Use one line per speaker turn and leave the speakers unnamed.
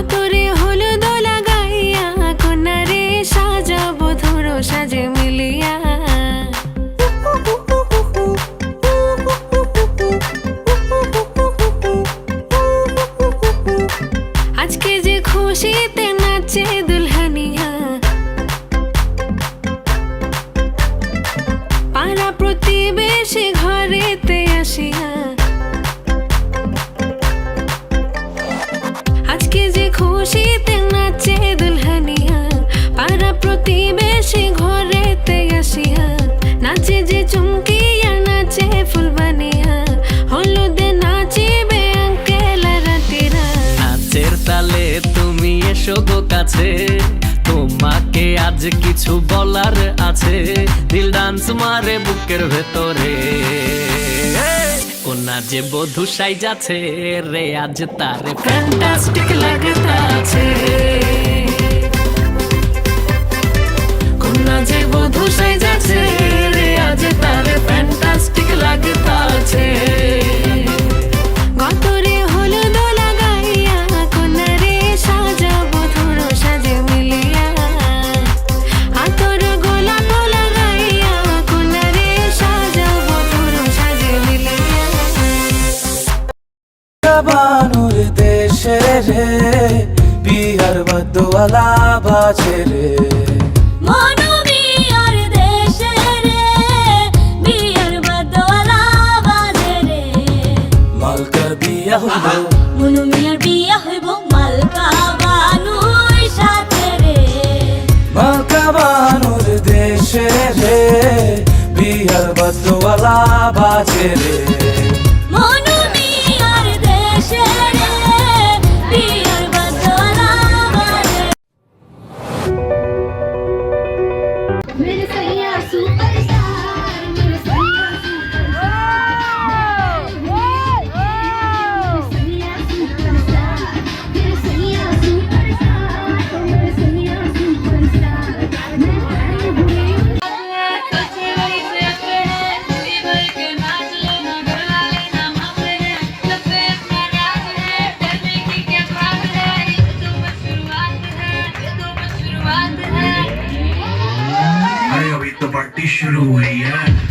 গতরে হলুদ লাগাইয়া, কন্যারে সাজাবো, ধরো সাজে মিলিয়া। আজকে যে খুশিতে নাচে দুলহানিয়া, পাড়া প্রতিবেশী ঘরেতে আসিয়া। প্রতিবেশী ঘরেতে আসিয়া নাচে যে চুমকিয়া, নাচে ফুলবানিয়া হলুদে নাচিবে আঙ্কেল
তালে তুমি এসো গো কাছে, তোমাকে আজ কিছু বলার আছে। দিল ডান্স মারে বুকের ভেতরে। কোনা যে বধু সাই যাচ্ছে রে, আজ তারে ফ্যান্টাস্টিক লাগতাছে যে বধু সাই যাচ্ছে রে আজ তারে ফ্যান্টাস্টিক লাগতাছে
গতরে হলুদ লাগাইয়া কোনারে সাজাবো ধরো সাজে মিলিয়া। হাতর গোলাপ লাগাইয়া কোনারে সাজাবো ধরো সাজে মিলিয়া।
বানুর দেশে রে বিহার বদওয়ালা বাজে রে।
মনোবিয়ার
বদওয়ালা বাজে রে।
মনোবিয়ার দেশে রে
practitioner way yan.